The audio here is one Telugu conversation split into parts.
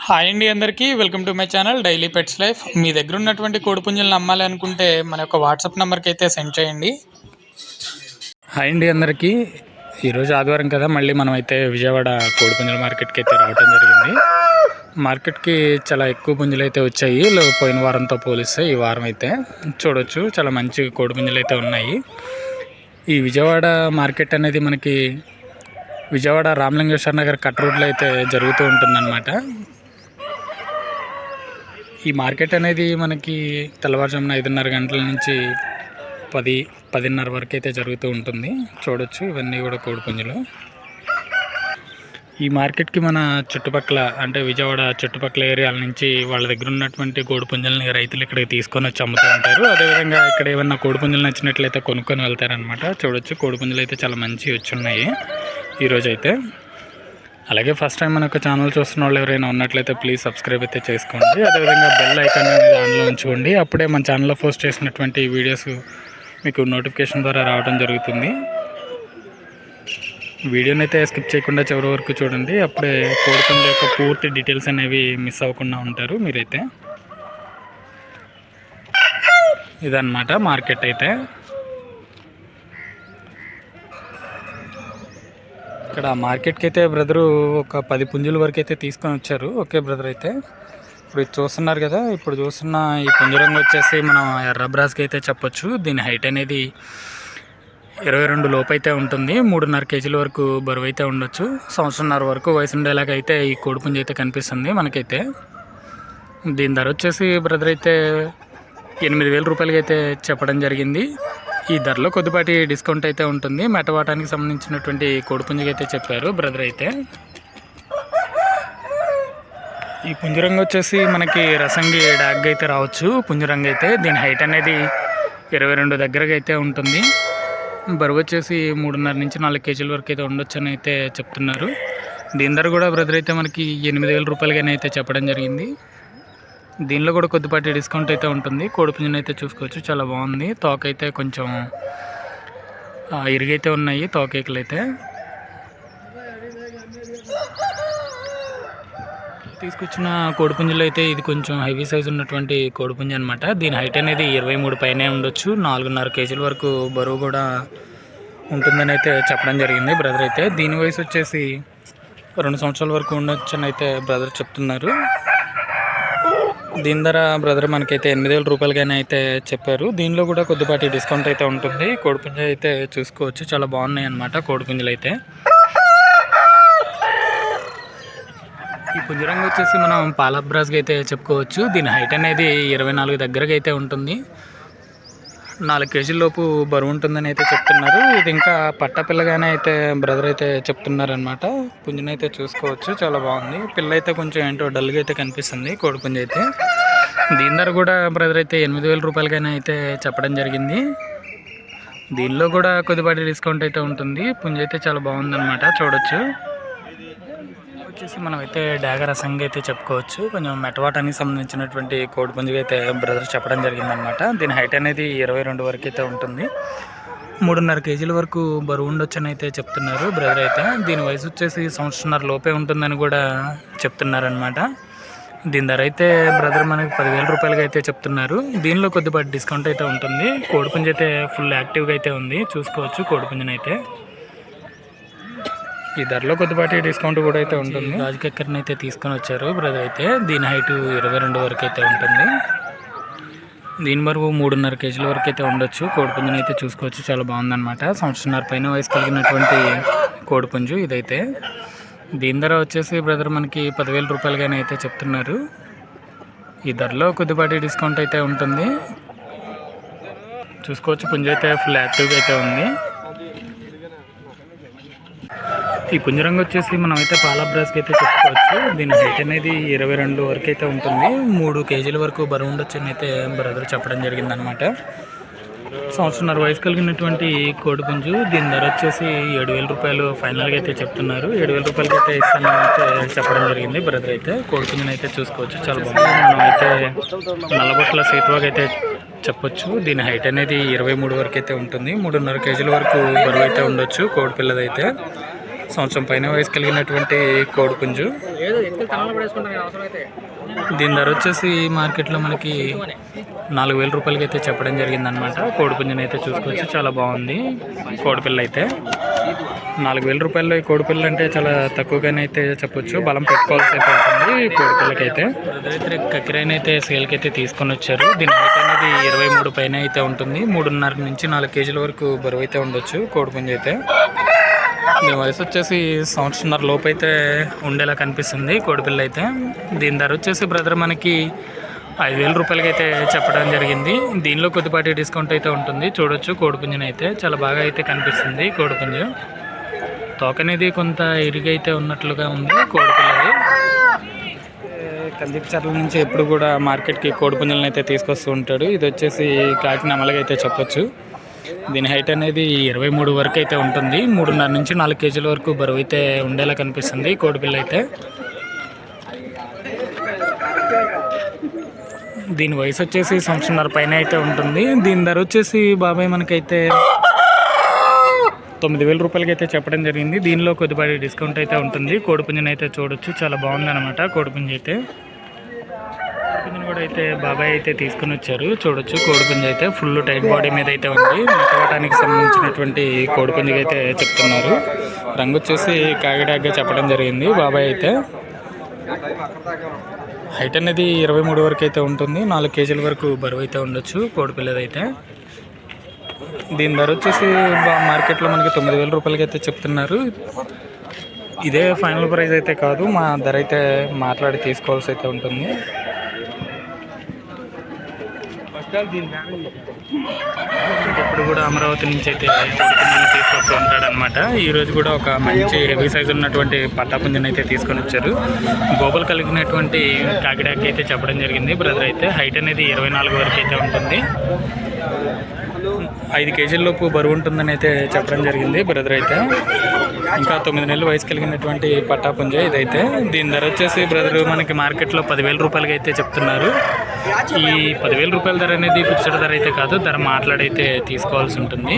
హాయ్ అండి అందరికీ. Welcome to my channel daily pets life. మీ దగ్గర ఉన్నటువంటి కోడిపుంజులను అమ్మాలి అనుకుంటే మన యొక్క వాట్సాప్ నెంబర్కి అయితే సెండ్ చేయండి. హాయ్ అండి అందరికీ. ఈరోజు ఆదివారం కదా మళ్ళీ మనం అయితే విజయవాడ కోడిపుంజుల మార్కెట్కి అయితే రావడం జరిగింది. మార్కెట్కి చాలా ఎక్కువ పుంజులు అయితే వచ్చాయి. లో- పోయిన వారంతో పోలిస్తే ఈ వారం అయితే చూడొచ్చు. చాలా మంచి కోడిపుంజులు అయితే ఉన్నాయి. ఈ విజయవాడ మార్కెట్ అనేది మనకి విజయవాడ రామలింగేశ్వర నగర్ కట్ రోడ్లో అయితే జరుగుతూ ఉంటుందన్నమాట. ఈ మార్కెట్ అనేది మనకి తెల్లవారుజామున ఐదున్నర గంటల నుంచి పది పదిన్నర వరకు అయితే జరుగుతూ ఉంటుంది. చూడొచ్చు ఇవన్నీ కూడా కోడిపుంజులు ఈ మార్కెట్కి మన చుట్టుపక్కల అంటే విజయవాడ చుట్టుపక్కల ఏరియాల నుంచి వాళ్ళ దగ్గర ఉన్నటువంటి కోడిపుంజల్ని రైతులు ఇక్కడికి తీసుకొని వచ్చి అమ్ముతూ ఉంటారు. అదేవిధంగా ఇక్కడ ఏమన్నా కోడిపుంజులు నచ్చినట్లయితే కొనుక్కొని వెళ్తారనమాట చూడొచ్చు కోడిపుంజులు అయితే చాలా మంచి వచ్చి ఉన్నాయి. ఈరోజు అయితే అలాగే ఫస్ట్ టైం మన యొక్క ఛానల్ చూస్తున్న వాళ్ళు ఎవరైనా ఉన్నట్లయితే ప్లీజ్ సబ్స్క్రైబ్ అయితే చేసుకోండి. అదేవిధంగా బెల్ ఐకాన్ అనేది ఆన్లో ఉంచుకోండి. అప్పుడే మన ఛానల్లో పోస్ట్ చేసినటువంటి వీడియోస్ మీకు నోటిఫికేషన్ ద్వారా రావడం జరుగుతుంది. వీడియోని అయితే స్కిప్ చేయకుండా చివరి వరకు చూడండి. అప్పుడే కోడిపుంజుల యొక్క పూర్తి డీటెయిల్స్ అనేవి మిస్ అవ్వకుండా ఉంటారు మీరైతే. ఇదన్నమాట మార్కెట్ అయితే. ఇక్కడ మార్కెట్కి అయితే బ్రదరు ఒక పది పుంజుల వరకు అయితే తీసుకొని వచ్చారు. ఓకే బ్రదర్ అయితే. ఇప్పుడు చూస్తున్నారు కదా ఇప్పుడు చూస్తున్న ఈ పుంజరంగు వచ్చేసి మనం ఎర్ర బ్రాస్కి అయితే చెప్పొచ్చు. దీని హైట్ అనేది ఇరవై రెండు లోపు అయితే ఉంటుంది. మూడున్నర కేజీల వరకు బరువు అయితే ఉండొచ్చు. సంవత్సరంన్నర వరకు వయసు ఉండేలాగా అయితే ఈ కోడిపుంజ అయితే కనిపిస్తుంది మనకైతే. దీని ధర వచ్చేసి బ్రదర్ అయితే ఎనిమిది వేల రూపాయలకి అయితే చెప్పడం జరిగింది. ఈ ధరలో కొద్దిపాటి డిస్కౌంట్ అయితే ఉంటుంది. మెటవాటానికి సంబంధించినటువంటి కోడిపుంజకి అయితే చెప్పారు బ్రదర్ అయితే. ఈ పుంజరంగు వచ్చేసి మనకి రసంగి డాగ్ అయితే రావచ్చు. పుంజరంగు అయితే దీని హైట్ అనేది ఇరవై రెండు దగ్గరగా అయితే ఉంటుంది. బరువు వచ్చేసి మూడున్నర నుంచి నాలుగు కేజీల వరకు అయితే ఉండొచ్చు అని అయితే చెప్తున్నారు. దీని ధర కూడా బ్రదర్ అయితే మనకి ఎనిమిది వేల రూపాయలుగానే అయితే చెప్పడం జరిగింది. దీనిలో కూడా కొద్దిపాటి డిస్కౌంట్ అయితే ఉంటుంది. కోడిపుంజుని అయితే చూసుకోవచ్చు. చాలా బాగుంది. తోక అయితే కొంచెం ఇరుగైతే ఉన్నాయి. తోకేకలు అయితే. తీసుకొచ్చిన కోడిపుంజులు అయితే ఇది కొంచెం హెవీ సైజ్ ఉన్నటువంటి కోడిపుంజు అనమాట దీని హైట్ అనేది ఇరవై మూడు పైనే ఉండొచ్చు. నాలుగున్నర కేజీల వరకు బరువు కూడా ఉంటుందని అయితే చెప్పడం జరిగింది బ్రదర్ అయితే. దీని వయసు వచ్చేసి రెండు సంవత్సరాల వరకు ఉండొచ్చు అని అయితే బ్రదర్ చెప్తున్నారు. దీని ధర బ్రదర్ మనకైతే ఎనిమిది వేల రూపాయలుగానే అయితే చెప్పారు. దీనిలో కూడా కొద్దిపాటి డిస్కౌంట్ అయితే ఉంటుంది. కోడిపుంజ అయితే చూసుకోవచ్చు. చాలా బాగున్నాయి అన్నమాట కోడిపుంజలు అయితే. ఈ పుంజరంగు వచ్చేసి మనం పాలబ్రాస్గా అయితే చెప్పుకోవచ్చు. దీని హైట్ అనేది ఇరవై నాలుగు దగ్గరగా అయితే ఉంటుంది. నాలుగు కేజీల లోపు బరువు ఉంటుందని అయితే చెప్తున్నారు. ఇది ఇంకా పట్టపిల్లగానే అయితే బ్రదర్ అయితే చెప్తున్నారు అనమాట పుంజుని అయితే చూసుకోవచ్చు చాలా బాగుంది. పిల్ల అయితే కొంచెం ఏంటో డల్గా అయితే కనిపిస్తుంది కోడి పుంజు అయితే. దీని ధర కూడా బ్రదర్ అయితే ఎనిమిది వేల రూపాయలకైనా అయితే చెప్పడం జరిగింది. దీనిలో కూడా కొద్దిపాటి డిస్కౌంట్ అయితే ఉంటుంది. పుంజు అయితే చాలా బాగుందన్నమాట చూడొచ్చు. వచ్చేసి మనం అయితే డాగర్ రసంగా అయితే చెప్పుకోవచ్చు. కొంచెం మెటవాటానికి సంబంధించినటువంటి కోడి పుంజుగా అయితే బ్రదర్ చెప్పడం జరిగిందనమాట దీని హైట్ అనేది ఇరవై రెండు వరకు అయితే ఉంటుంది. మూడున్నర కేజీల వరకు బరువు ఉండొచ్చని అయితే చెప్తున్నారు బ్రదర్ అయితే. దీని వయసు వచ్చేసి సంవత్సరంన్నర లోపే ఉంటుందని కూడా చెప్తున్నారనమాట దీని ధర అయితే బ్రదర్ మనకి పదివేల రూపాయలకి అయితే చెప్తున్నారు. దీనిలో కొద్దిపాటి డిస్కౌంట్ అయితే ఉంటుంది. కోడిపుంజ అయితే ఫుల్ యాక్టివ్గా అయితే ఉంది. చూసుకోవచ్చు కోడిపుంజనైతే అయితే. ఈ ధరలో కొద్దిపాటి డిస్కౌంట్ కూడా అయితే ఉంటుంది. రాజు అయితే తీసుకొని వచ్చారు బ్రదర్ అయితే దీని హైట్ ఇరవై రెండు వరకు అయితే ఉంటుంది. దీని బరువు మూడున్నర కేజీల వరకు అయితే ఉండొచ్చు. కోడిపుంజుని అయితే చూసుకోవచ్చు. చాలా బాగుందన్నమాట. సంవత్సరంన్నర పైన వయసు కలిగినటువంటి కోడిపుంజు ఇదైతే. దీని ధర వచ్చేసి బ్రదర్ మనకి పదివేల రూపాయలుగానే అయితే చెప్తున్నారు. ఈ ధరలో కొద్దిపాటి డిస్కౌంట్ అయితే ఉంటుంది. చూసుకోవచ్చు. పుంజు అయితే ఫుల్ యాక్టివ్గా అయితే ఉంది. ఈ పుంజరంగ వచ్చేసి మనం అయితే పాల బ్రాస్కి అయితే చెప్పుకోవచ్చు. దీని హైట్ అనేది ఇరవై రెండు వరకు అయితే ఉంటుంది. మూడు కేజీల వరకు బరువు ఉండొచ్చు అని అయితే బ్రదర్ చెప్పడం జరిగిందనమాట. సంవత్సరంన్నర వయసు కలిగినటువంటి కోడి పుంజు దీని ధర వచ్చేసి ఏడు వేల రూపాయలు ఫైనల్గా అయితే చెప్తున్నారు. ఏడు వేల రూపాయలకి అయితే ఇస్తానని అయితే చెప్పడం జరిగింది బ్రదర్ అయితే. కోడి పుంజుని అయితే చూసుకోవచ్చు. చాలా బాగుంది. మనం అయితే నల్లబొట్ల సేతువాగా అయితే చెప్పొచ్చు. దీని హైట్ అనేది ఇరవై మూడు వరకు అయితే ఉంటుంది. మూడున్నర కేజీల వరకు బరువు అయితే ఉండొచ్చు కోడి పిల్లదైతే. సంవత్సరం పైన వయసు కలిగినటువంటి కోడిపుంజు దీని ధర వచ్చేసి మార్కెట్లో మనకి నాలుగు వేల రూపాయలకి అయితే చెప్పడం జరిగిందనమాట కోడిపుంజుని అయితే చూసుకోవచ్చు. చాలా బాగుంది. కోడిపిల్ల అయితే నాలుగు వేల రూపాయల్లో ఈ కోడిపిల్ల అంటే చాలా తక్కువగానే అయితే చెప్పొచ్చు. బలం పెట్టుకోవాల్సి అయితే ఉంటుంది కోడిపిల్లకైతే కక్కిరైన అయితే సేల్కి అయితే తీసుకొని వచ్చారు. దీని height అనేది ఇరవై మూడు పైన అయితే ఉంటుంది. మూడున్నర నుంచి నాలుగు కేజీల వరకు బరువు అయితే ఉండొచ్చు కోడిపుంజు అయితే. వయసు వచ్చేసి సంవత్సరం లోపు అయితే ఉండేలా కనిపిస్తుంది కోడిపిల్ల అయితే. దీని ధర వచ్చేసి బ్రదర్ మనకి ఐదు వేల రూపాయలకి అయితే చెప్పడం జరిగింది. దీనిలో కొద్దిపాటి డిస్కౌంట్ అయితే ఉంటుంది. చూడొచ్చు కోడిపుంజుని అయితే. చాలా బాగా అయితే కనిపిస్తుంది కోడిపుంజ. తోక అనేది కొంత ఇరుగైతే ఉన్నట్లుగా ఉంది కోడిపిల్లది. కందిప్ చర్ల నుంచి ఎప్పుడు కూడా మార్కెట్కి కోడిపుంజలను అయితే తీసుకొస్తూ ఉంటాడు. ఇది వచ్చేసి కాకినామలగా అయితే చెప్పొచ్చు. దీని హైట్ అనేది ఇరవై మూడు వరకు అయితే ఉంటుంది. మూడున్నర నుంచి నాలుగు కేజీల వరకు బరువు అయితే ఉండేలా కనిపిస్తుంది కోడిపిల్ల అయితే. దీని వయసు వచ్చేసి సంవత్సరంన్నర పైన అయితే ఉంటుంది. దీని ధర వచ్చేసి బాబాయ్ మనకైతే తొమ్మిది వేల రూపాయలకి అయితే చెప్పడం జరిగింది. దీనిలో కొద్దిపాటి డిస్కౌంట్ అయితే ఉంటుంది. కోడిపుంజని అయితే చూడొచ్చు. చాలా బాగుంది అనమాట కోడిపుంజ అయితే. కూడా అయితే బాబాయ్ అయితే తీసుకుని వచ్చారు. చూడొచ్చు కోడిపుంజ అయితే ఫుల్ టైట్ బాడీ మీద అయితే ఉంది. మెట్టవటానికి సంబంధించినటువంటి కోడిపుంజకి అయితే చెప్తున్నారు. రంగు వచ్చేసి కాకిడాగ్గా చెప్పడం జరిగింది బాబాయ్ అయితే. హైట్ అనేది ఇరవై మూడు వరకు అయితే ఉంటుంది. నాలుగు కేజీల వరకు బరువు అయితే ఉండొచ్చు కోడిపిల్లదైతే దీని ధర వచ్చేసి బా- మార్కెట్లో మనకి తొమ్మిది వేల రూపాయలకి అయితే చెప్తున్నారు. ఇదే ఫైనల్ ప్రైస్ అయితే కాదు మా ధర అయితే మాట్లాడి తీసుకోవాల్సి అయితే ఉంటుంది. ఇప్పుడు కూడా అమరావతి నుంచి అయితే తీసుకొస్తూ ఉంటాడు అనమాట ఈ రోజు కూడా ఒక మంచి హెవీ సైజ్ ఉన్నటువంటి పట్టాపుంజని అయితే తీసుకొని వచ్చారు. గోపలు కలిగినటువంటి కాకిడాకి అయితే చెప్పడం జరిగింది. బ్రదర్ అయితే హైట్ అనేది ఇరవై నాలుగు వరకు అయితే ఉంటుంది. ఐదు కేజీల లోపు బరువు ఉంటుందని అయితే చెప్పడం జరిగింది బ్రదర్ అయితే. ఇంకా తొమ్మిది నెలలు వయసు కలిగినటువంటి పట్టాపుంజ ఇదైతే. దీని ధర వచ్చేసి బ్రదర్ మనకి మార్కెట్లో పదివేల రూపాయలకి అయితే చెప్తున్నారు. ఈ పదివేల రూపాయల ధర అనేది ఫిక్స్డ్ ధర అయితే కాదు. ధర మాట్లాడైతే తీసుకోవాల్సి ఉంటుంది.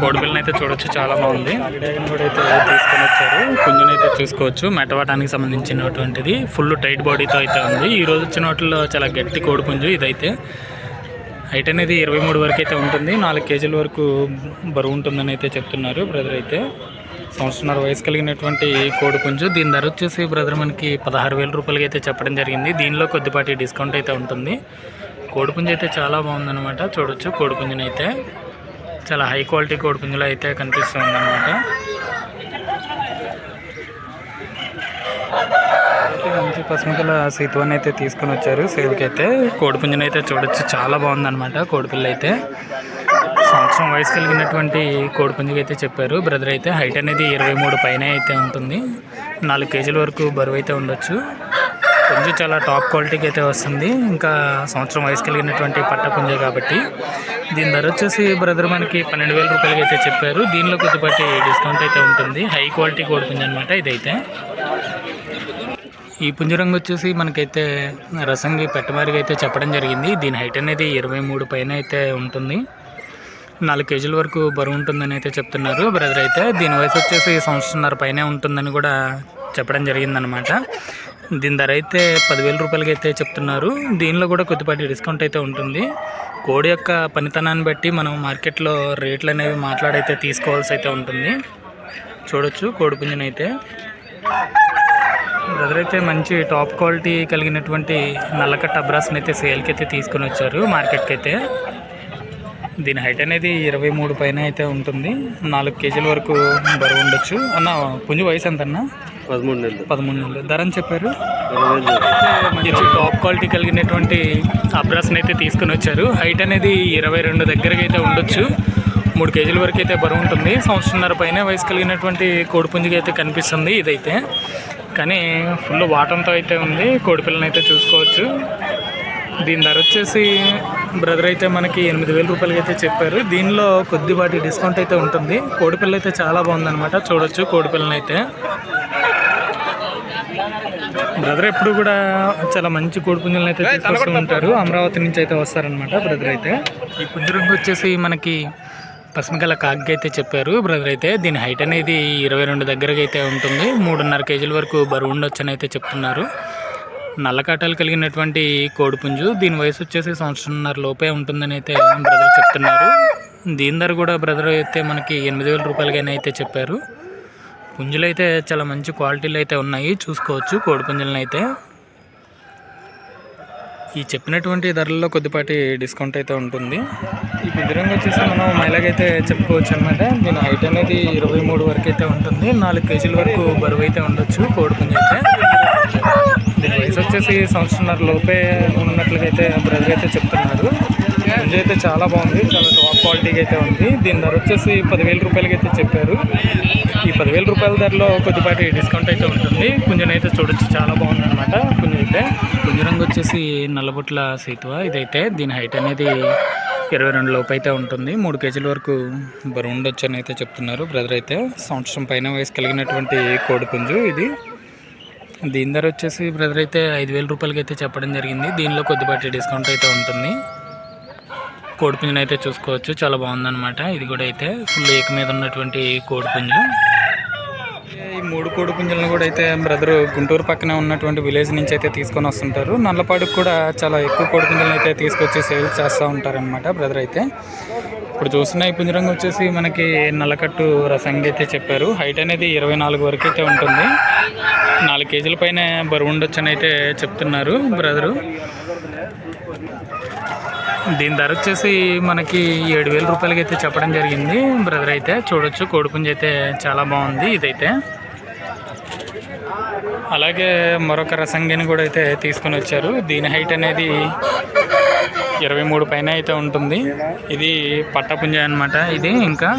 కోడిపిల్లని అయితే చూడొచ్చు చాలా బాగుంది. కూడా అయితే తీసుకొని వచ్చారు. పుంజుని అయితే చూసుకోవచ్చు. మెటవాటానికి సంబంధించినటువంటిది ఫుల్ టైట్ బాడీతో అయితే ఉంది. ఈ రోజు వచ్చిన వాటిలో చాలా గట్టి కోడిపుంజు ఇదైతే. హైట్ అనేది ఇరవై మూడు వరకు అయితే ఉంటుంది. నాలుగు కేజీల వరకు బరువు ఉంటుందని అయితే చెప్తున్నారు బ్రదర్ అయితే. సంవత్సరాల వయసు కలిగినటువంటి కోడిపుంజు దీని ధర వచ్చేసి బ్రదర్ మనకి పదహారు వేల రూపాయలకి అయితే చెప్పడం జరిగింది. దీనిలో కొద్దిపాటి డిస్కౌంట్ అయితే ఉంటుంది. కోడిపుంజు అయితే చాలా బాగుందన్నమాట. చూడొచ్చు కోడిపుంజుని అయితే చాలా హై క్వాలిటీ కోడిపుంజులో అయితే కనిపిస్తుంది అనమాట మంచి పసుమకల సీతువని అయితే తీసుకొని వచ్చారు. సేవకి అయితే కోడిపుంజుని అయితే చూడొచ్చు. చాలా బాగుందన్నమాట కోడిపిల్ల అయితే సంవత్సరం వయసు కలిగినటువంటి కోడిపుంజుకి అయితే చెప్పారు. బ్రదర్ అయితే హైట్ అనేది ఇరవై మూడు పైన అయితే ఉంటుంది. నాలుగు కేజీల వరకు బరువు అయితే ఉండొచ్చు. పుంజు చాలా టాప్ క్వాలిటీకి అయితే వస్తుంది. ఇంకా సంవత్సరం వయసు కలిగినటువంటి పట్ట పుంజే కాబట్టి. దీని ధర వచ్చేసి బ్రదర్ మనకి పన్నెండు వేల రూపాయలకి అయితే చెప్పారు. దీనిలో కొద్దిపాటి డిస్కౌంట్ అయితే ఉంటుంది. హై క్వాలిటీ కోడిపుంజు అనమాట ఇదైతే. ఈ పుంజరంగు వచ్చేసి మనకైతే రసంగి పెట్టమారిగా అయితే చెప్పడం జరిగింది. దీని హైట్ అనేది ఇరవై మూడు పైన అయితే ఉంటుంది. నాలుగు కేజీల వరకు బరువు ఉంటుందని అయితే చెప్తున్నారు. బ్రదర్ అయితే దీని వయసు వచ్చేసి సంవత్సరంన్నర పైనే ఉంటుందని కూడా చెప్పడం జరిగిందనమాట దీని ధర అయితే పదివేల రూపాయలకి అయితే చెప్తున్నారు. దీనిలో కూడా కొద్దిపాటి డిస్కౌంట్ అయితే ఉంటుంది. కోడి యొక్క పనితనాన్ని బట్టి మనం మార్కెట్లో రేట్లు అనేవి మాట్లాడైతే తీసుకోవాల్సి అయితే ఉంటుంది. చూడొచ్చు కోడి పుంజనైతే. బ్రదర్ అయితే మంచి టాప్ క్వాలిటీ కలిగినటువంటి నల్లకట్ట అబ్రాస్ని అయితే సేల్కి అయితే తీసుకొని వచ్చారు మార్కెట్కి అయితే దీని హైట్ అనేది ఇరవై మూడు పైన అయితే ఉంటుంది. నాలుగు కేజీల వరకు బరువు ఉండొచ్చు. అన్న పుంజు వయసు ఎంత అన్న పదమూడు నెలలు. పదమూడు నెలలు. ధర అని చెప్పారు? మంచి టాప్ క్వాలిటీ కలిగినటువంటి అబ్రాస్ని అయితే తీసుకొని వచ్చారు. హైట్ అనేది ఇరవై రెండు దగ్గరకి అయితే ఉండొచ్చు. మూడు కేజీల వరకు అయితే బరువు ఉంటుంది. సంవత్సరంన్నర పైన వయసు కలిగినటువంటి కోడిపుంజికి అయితే కనిపిస్తుంది ఇదైతే. కానీ ఫుల్ వాటంతో అయితే ఉంది. కోడిపిల్లని అయితే చూసుకోవచ్చు. దీని ధర వచ్చేసి బ్రదర్ అయితే మనకి ఎనిమిది వేల రూపాయలకి అయితే చెప్పారు. దీనిలో కొద్దిపాటి డిస్కౌంట్ అయితే ఉంటుంది. కోడిపిల్ల అయితే చాలా బాగుందన్నమాట. చూడొచ్చు కోడిపిల్లని అయితే. బ్రదర్ ఎప్పుడు కూడా చాలా మంచి కోడి పుంజులను అయితే తీసుకొస్తూ ఉంటారు. అమరావతి నుంచి అయితే వస్తారనమాట బ్రదర్ అయితే. ఈ పుంజు రంగు వచ్చేసి మనకి పసుమగల కాకి అయితే చెప్పారు బ్రదర్ అయితే. దీని హైట్ అనేది ఇరవై రెండు దగ్గరగా అయితే ఉంటుంది. మూడున్నర కేజీల వరకు బరువు ఉండొచ్చు అని అయితే చెప్తున్నారు. నల్లకాటాలు కలిగినటువంటి కోడిపుంజు. దీని వయసు వచ్చేసి సంవత్సరంన్నర లోపే ఉంటుందని అయితే బ్రదర్ చెప్తున్నారు. దీని ధర కూడా బ్రదర్ అయితే మనకి ఎనిమిది వేల రూపాయలుగానే అయితే చెప్పారు. పుంజులు అయితే చాలా మంచి క్వాలిటీలు అయితే ఉన్నాయి. చూసుకోవచ్చు కోడిపుంజులను అయితే. ఈ చెప్పినటువంటి ధరల్లో కొద్దిపాటి డిస్కౌంట్ అయితే ఉంటుంది. ఈ పిదిరంగా వచ్చేసి మనం మైలాగైతే చెప్పుకోవచ్చు అనమాట దీని హైట్ అనేది ఇరవై మూడు వరకు అయితే ఉంటుంది. నాలుగు కేజీల వరకు బరువు అయితే ఉండొచ్చు కోడి పుంజు అయితే దీని వయసు వచ్చేసి సంవత్సరంన్నర లోపే ఉన్నట్లుగా అయితే బ్రదర్ అయితే చెప్తున్నారు. ఫ్రిడ్జ్ అయితే చాలా బాగుంది. చాలా టాప్ క్వాలిటీగా అయితే ఉంది. దీని ధర వచ్చేసి పదివేల రూపాయలకి అయితే చెప్పారు. ఈ పదివేల రూపాయల ధరలో కొద్దిపాటి డిస్కౌంట్ అయితే ఉంటుంది. కొంచెం అయితే చూడొచ్చు. చాలా బాగుంది అనమాట కొంచెం అయితే పుంజు రంగు వచ్చేసి నల్లబొట్ల సీతువ ఇదైతే. దీని హైట్ అనేది ఇరవై రెండు లోపు అయితే ఉంటుంది. మూడు కేజీల వరకు బరువు ఉండొచ్చు అని అయితే చెప్తున్నారు బ్రదర్ అయితే. సంవత్సరం పైన వయసు కలిగినటువంటి కోడి పుంజు ఇది. దీని ధర వచ్చేసి బ్రదర్ అయితే ఐదు వేల రూపాయలకి అయితే చెప్పడం జరిగింది. దీనిలో కొద్దిపాటి డిస్కౌంట్ అయితే ఉంటుంది. కోడిపుంజుని అయితే చూసుకోవచ్చు. చాలా బాగుందన్నమాట. ఇది కూడా అయితే ఫుల్ ఏక మీద ఉన్నటువంటి కోడిపుంజు ఈ మూడు కోడిపుంజులను కూడా అయితే బ్రదర్ గుంటూరు పక్కన ఉన్నటువంటి విలేజ్ నుంచి అయితే తీసుకొని వస్తుంటారు. నల్లపాడుకు కూడా చాలా ఎక్కువ కోడిపుంజులను అయితే తీసుకొచ్చి సేల్ చేస్తూ ఉంటారనమాట బ్రదర్ అయితే. ఇప్పుడు చూస్తున్న ఈ పుంజరంగం వచ్చేసి మనకి నల్లకట్టు రసంగి అయితే చెప్పారు. హైట్ అనేది ఇరవై నాలుగు వరకు అయితే ఉంటుంది. నాలుగు కేజీల పైన బరువు ఉండొచ్చు అని అయితే చెప్తున్నారు బ్రదరు. దీని ధర వచ్చేసి మనకి ఏడు వేల రూపాయలకి అయితే చెప్పడం జరిగింది బ్రదర్ అయితే. చూడొచ్చు కోడిపుంజ అయితే చాలా బాగుంది ఇదైతే. అలాగే మరొక రసంగిని కూడా అయితే తీసుకొని వచ్చారు. దీని హైట్ అనేది ఇరవై మూడు పైన అయితే ఉంటుంది. ఇది పట్టపుంజ అనమాట ఇది ఇంకా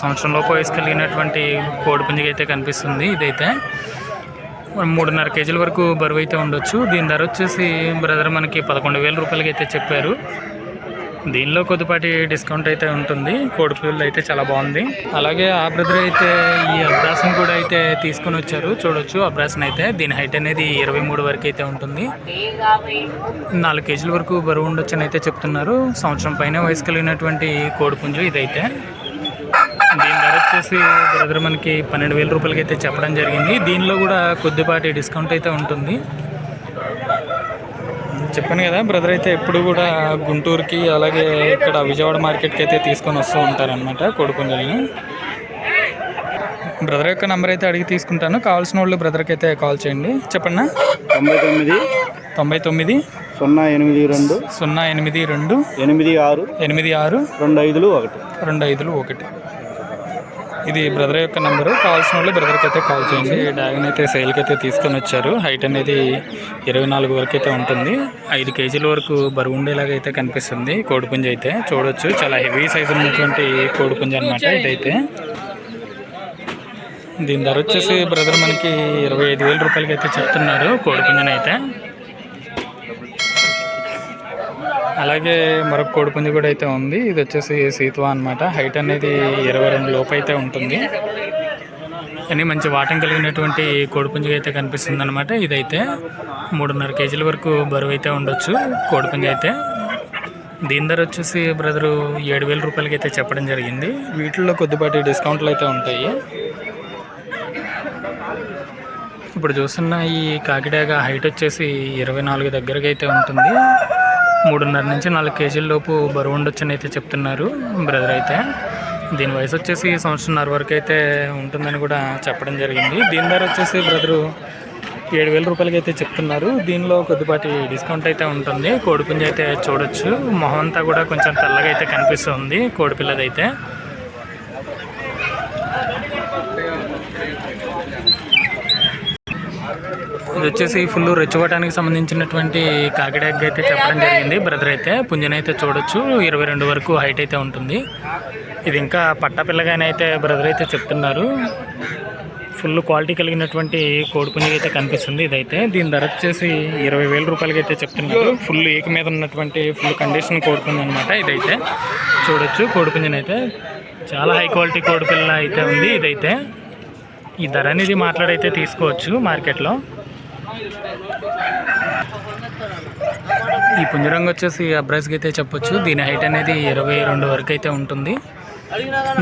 సంవత్సరంలోపు వయసు కలిగినటువంటి కోడిపుంజికి అయితే కనిపిస్తుంది ఇదైతే. మూడున్నర కేజీల వరకు బరువు అయితే ఉండొచ్చు. దీని ధర వచ్చేసి బ్రదర్ మనకి పదకొండు వేల రూపాయలకి అయితే చెప్పారు. దీనిలో కొద్దిపాటి డిస్కౌంట్ అయితే ఉంటుంది. కోడి పిల్లలు అయితే చాలా బాగుంది. అలాగే ఆ బ్రదర్ అయితే ఈ అబ్రాసన్ కూడా అయితే తీసుకొని వచ్చారు. చూడొచ్చు అబ్రాసన్ అయితే. దీని హైట్ అనేది ఇరవై మూడు వరకు అయితే ఉంటుంది. నాలుగు కేజీల వరకు బరువు ఉండొచ్చు అని అయితే చెప్తున్నారు. సంవత్సరం పైన వయసు కలిగినటువంటి కోడిపుంజు ఇదైతే. దీని ధర వచ్చేసి బ్రదర్ మనకి పన్నెండు వేల రూపాయలకి అయితే చెప్పడం జరిగింది. దీనిలో కూడా కొద్దిపాటి డిస్కౌంట్ అయితే ఉంటుంది. చెప్పాను కదా బ్రదర్ అయితే ఎప్పుడు కూడా గుంటూరుకి అలాగే ఇక్కడ విజయవాడ మార్కెట్కి అయితే తీసుకొని వస్తూ ఉంటారనమాట కోడిపుంజల్ని. బ్రదర్ యొక్క నెంబర్ అయితే అడిగి తీసుకుంటాను. కావాల్సిన వాళ్ళు బ్రదర్కి అయితే కాల్ చేయండి. చెప్పండి తొంభై తొమ్మిది తొంభై తొమ్మిది సున్నా ఎనిమిది రెండు సున్నా ఎనిమిది రెండు ఎనిమిది ఆరు ఎనిమిది ఆరు రెండు ఐదులు ఒకటి. రెండు ఐదులు ఒకటి. ఇది బ్రదర్ యొక్క నెంబరు. కావాల్సిన వాళ్ళు బ్రదర్కి అయితే కాల్ చేయండి. ఈ అయితే సేల్కి అయితే తీసుకొని వచ్చారు. హైట్ అనేది ఇరవై నాలుగు వరకు అయితే ఉంటుంది. ఐదు కేజీల వరకు బరువు ఉండేలాగా అయితే కనిపిస్తుంది. కోడిపుంజ అయితే చూడొచ్చు. చాలా హెవీ సైజు ఉన్నటువంటి కోడిపుంజ అనమాట ఇదైతే. దీని ధర వచ్చేసి బ్రదర్ మనకి ఇరవై ఐదు వేల రూపాయలకి అయితే చెప్తున్నారు కోడిపుంజనైతే అయితే అలాగే మరొక కోడిపుంజి కూడా అయితే ఉంది. ఇది వచ్చేసి సీతువా అనమాట హైట్ అనేది ఇరవై రెండు లోపు అయితే ఉంటుంది. కానీ మంచి వాటం కలిగినటువంటి కోడిపుంజి అయితే కనిపిస్తుంది అనమాట ఇదైతే. మూడున్నర కేజీల వరకు బరువు అయితే ఉండొచ్చు కోడిపుంజి అయితే. దీని ధర వచ్చేసి బ్రదరు ఏడు వేల రూపాయలకి అయితే చెప్పడం జరిగింది. వీటిల్లో కొద్దిపాటి డిస్కౌంట్లు అయితే ఉంటాయి. ఇప్పుడు చూస్తున్న ఈ కాకిడాగా హైట్ వచ్చేసి ఇరవై నాలుగు దగ్గరకి అయితే ఉంటుంది. మూడున్నర నుంచి నాలుగు కేజీల లోపు బరువు ఉండొచ్చని అయితే చెప్తున్నారు బ్రదర్ అయితే. దీని వయసు వచ్చేసి సంవత్సరంన్నర వరకు అయితే ఉంటుందని కూడా చెప్పడం జరిగింది. దీని ధర వచ్చేసి బ్రదరు ఏడు వేల రూపాయలకి అయితే చెప్తున్నారు. దీనిలో కొద్దిపాటి డిస్కౌంట్ అయితే ఉంటుంది. కోడిపుంజ అయితే చూడొచ్చు. మొహం అంతా కూడా కొంచెం తెల్లగా అయితే కనిపిస్తుంది కోడిపిల్లదైతే. ఇది వచ్చేసి ఫుల్ రెచ్చగొట్టడానికి సంబంధించినటువంటి కాకిడాక్ అయితే చెప్పడం జరిగింది. బ్రదర్ అయితే పుంజన అయితే చూడొచ్చు. ఇరవై రెండు వరకు హైట్ అయితే ఉంటుంది. ఇది ఇంకా పట్టపిల్లగానే అయితే బ్రదర్ అయితే చెప్తున్నారు. ఫుల్ క్వాలిటీ కలిగినటువంటి కోడిపుంజి అయితే కనిపిస్తుంది ఇదైతే. దీని ధర వచ్చేసి ఇరవై వేల రూపాయలకి అయితే చెప్తున్నారు. ఫుల్ ఏక మీద ఉన్నటువంటి ఫుల్ కండిషన్ కోడిపుంజి అనమాట ఇదైతే. చూడొచ్చు. కోడిపుంజిని అయితే చాలా హై క్వాలిటీ కోడిపిల్ల అయితే ఉంది ఇదైతే. ఈ ధర అనేది మాట్లాడైతే తీసుకోవచ్చు మార్కెట్లో. ఈ పుంజరంగు వచ్చేసి అబ్రాస్కి అయితే చెప్పొచ్చు. దీని హైట్ అనేది ఇరవై రెండు వరకు అయితే ఉంటుంది.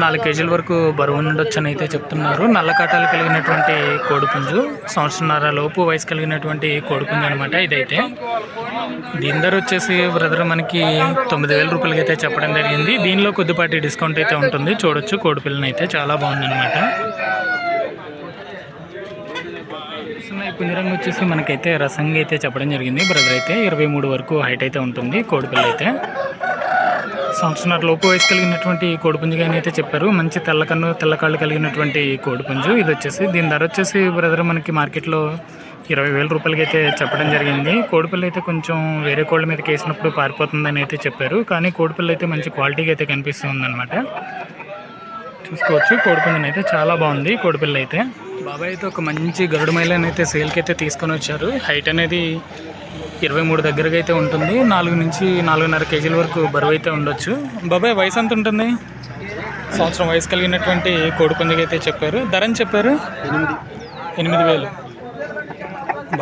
నాలుగు కేజీల వరకు బరువు ఉండొచ్చు అని అయితే చెప్తున్నారు. నల్ల కాటాలు కలిగినటువంటి కోడిపుంజు సంవత్సరంన్నర లోపు వయసు కలిగినటువంటి కోడిపుంజు అనమాట ఇదైతే. దీని ధర వచ్చేసి బ్రదర్ మనకి తొమ్మిది వేల రూపాయలకి అయితే చెప్పడం జరిగింది. దీనిలో కొద్దిపాటి డిస్కౌంట్ అయితే ఉంటుంది. చూడొచ్చు కోడిపిల్లని అయితే చాలా బాగుందన్నమాట. ఈ వచ్చేసి మనకైతే రసంగా అయితే చెప్పడం జరిగింది. బ్రదర్ అయితే ఇరవై మూడు వరకు హైట్ అయితే ఉంటుంది. కోడిపిల్ల అయితే సంవత్సరాల లోపు వయసు కలిగినటువంటి కోడిపుంజుగాని అయితే చెప్పారు. మంచి తెల్ల కన్ను తెల్ల కాళ్ళు కలిగినటువంటి కోడిపుంజు ఇది వచ్చేసి దీని ధర వచ్చేసి బ్రదర్ మనకి మార్కెట్లో ఇరవై వేల రూపాయలకి అయితే చెప్పడం జరిగింది. కోడిపిల్ల అయితే కొంచెం వేరే కోళ్ళ మీదకి వేసినప్పుడు పారిపోతుందని అయితే చెప్పారు. కానీ కోడిపిల్ల అయితే మంచి క్వాలిటీగా అయితే కనిపిస్తుంది అనమాట చూసుకోవచ్చు. కోడిపుంజనైతే చాలా బాగుంది. కోడిపిల్ల అయితే బాబాయ్ అయితే ఒక మంచి గరుడు మైలని అయితే సేల్కి అయితే తీసుకొని వచ్చారు. హైట్ అనేది ఇరవై మూడు దగ్గరగా అయితే ఉంటుంది. నాలుగు నుంచి నాలుగున్నర కేజీల వరకు బరువు అయితే ఉండొచ్చు. బాబాయ్ వయసు ఎంత ఉంటుంది? సంవత్సరం వయసు కలిగినటువంటి కోడిపుంజుగా అయితే చెప్పారు. ధర అని చెప్పారు? ఎనిమిది ఎనిమిది వేలు.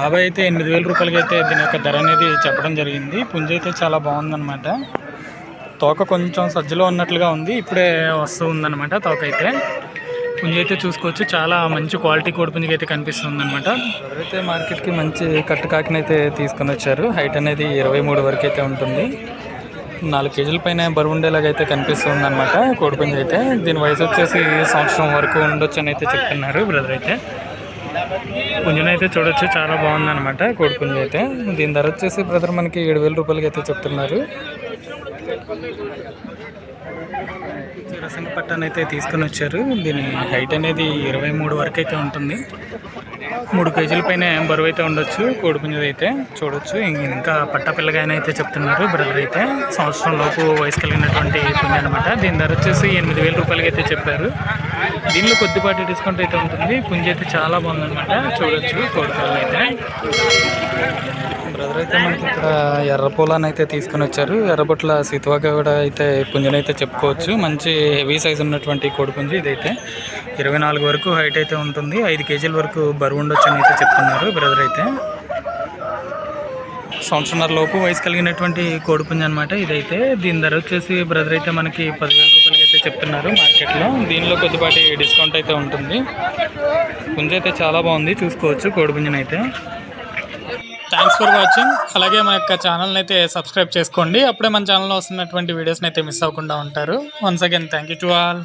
బాబాయ్ అయితే ఎనిమిది వేల రూపాయలకి అయితే దీని యొక్క ధర అనేది చెప్పడం జరిగింది. పుంజ అయితే చాలా బాగుందన్నమాట. తోక కొంచెం సజ్జలో ఉన్నట్లుగా ఉంది. ఇప్పుడే వస్తూ ఉందన్నమాట తోక అయితే. పుంజ అయితే చూసుకోవచ్చు. చాలా మంచి క్వాలిటీ కోడి పుంజకి అయితే కనిపిస్తుంది అనమాట ఎవరైతే మార్కెట్కి మంచి కట్టు కాకిని అయితే తీసుకొని వచ్చారు హైట్ అనేది ఇరవై మూడు వరకు అయితే ఉంటుంది. నాలుగు కేజీల పైన బరువు ఉండేలాగా అయితే కనిపిస్తుంది అనమాట కోడిపుంజ అయితే దీని వయసు వచ్చేసి సంవత్సరం వరకు ఉండొచ్చు అని అయితే చెప్తున్నారు బ్రదర్ అయితే. పుంజుని అయితే చూడొచ్చు చాలా బాగుంది అనమాట కోడిపుంజు అయితే దీని ధర వచ్చేసి బ్రదర్ మనకి ఏడు వేల రూపాయలకి అయితే చెప్తున్నారు. రసంగ పట్టాన్ని అయితే తీసుకొని వచ్చారు. దీని హైట్ అనేది ఇరవై మూడు వరకు అయితే ఉంటుంది. మూడు కేజీల పైన బరువు అయితే ఉండొచ్చు. కోడిపుంజది అయితే చూడొచ్చు. ఇంకా పట్ట పిల్లగాయన అయితే చెప్తున్నారు బ్రదర్ అయితే. సంవత్సరం లోపు వయసు కలిగినటువంటి పుంజ అనమాట దీని ధర వచ్చేసి ఎనిమిది వేల రూపాయలకి అయితే చెప్పారు. దీనిలో కొద్దిపాటి డిస్కౌంట్ అయితే ఉంటుంది. పుంజ అయితే చాలా బాగుందనమాట చూడొచ్చు కోడిపిల్లలు అయితే. బ్రదర్ అయితే మనకి ఇక్కడ ఎర్ర పొలాన్ని అయితే తీసుకొని వచ్చారు. ఎర్రబొట్ల సీతువాక కూడా అయితే పుంజుని అయితే చెప్పుకోవచ్చు. మంచి హెవీ సైజ్ ఉన్నటువంటి కోడిపుంజు ఇదైతే. ఇరవై నాలుగు వరకు హైట్ అయితే ఉంటుంది. ఐదు కేజీల వరకు బరువు ఉండొచ్చు అని అయితే చెప్తున్నారు బ్రదర్ అయితే. సంవత్సరంన్నర లోపు వయసు కలిగినటువంటి కోడిపుంజు అనమాట ఇదైతే. దీని ధర వచ్చేసి బ్రదర్ అయితే మనకి పదివేల రూపాయలకి అయితే చెప్తున్నారు మార్కెట్లో. దీనిలో కొద్దిపాటి డిస్కౌంట్ అయితే ఉంటుంది. పుంజ అయితే చాలా బాగుంది. చూసుకోవచ్చు కోడిపుంజనైతే థ్యాంక్స్ ఫర్ వాచింగ్ అలాగే మా యొక్క ఛానల్ని అయితే సబ్స్క్రైబ్ చేసుకోండి. అప్పుడే మన ఛానల్లో వస్తున్నటువంటి వీడియోస్ని అయితే మిస్ అవ్వకుండా ఉంటారు. Once again thank you to all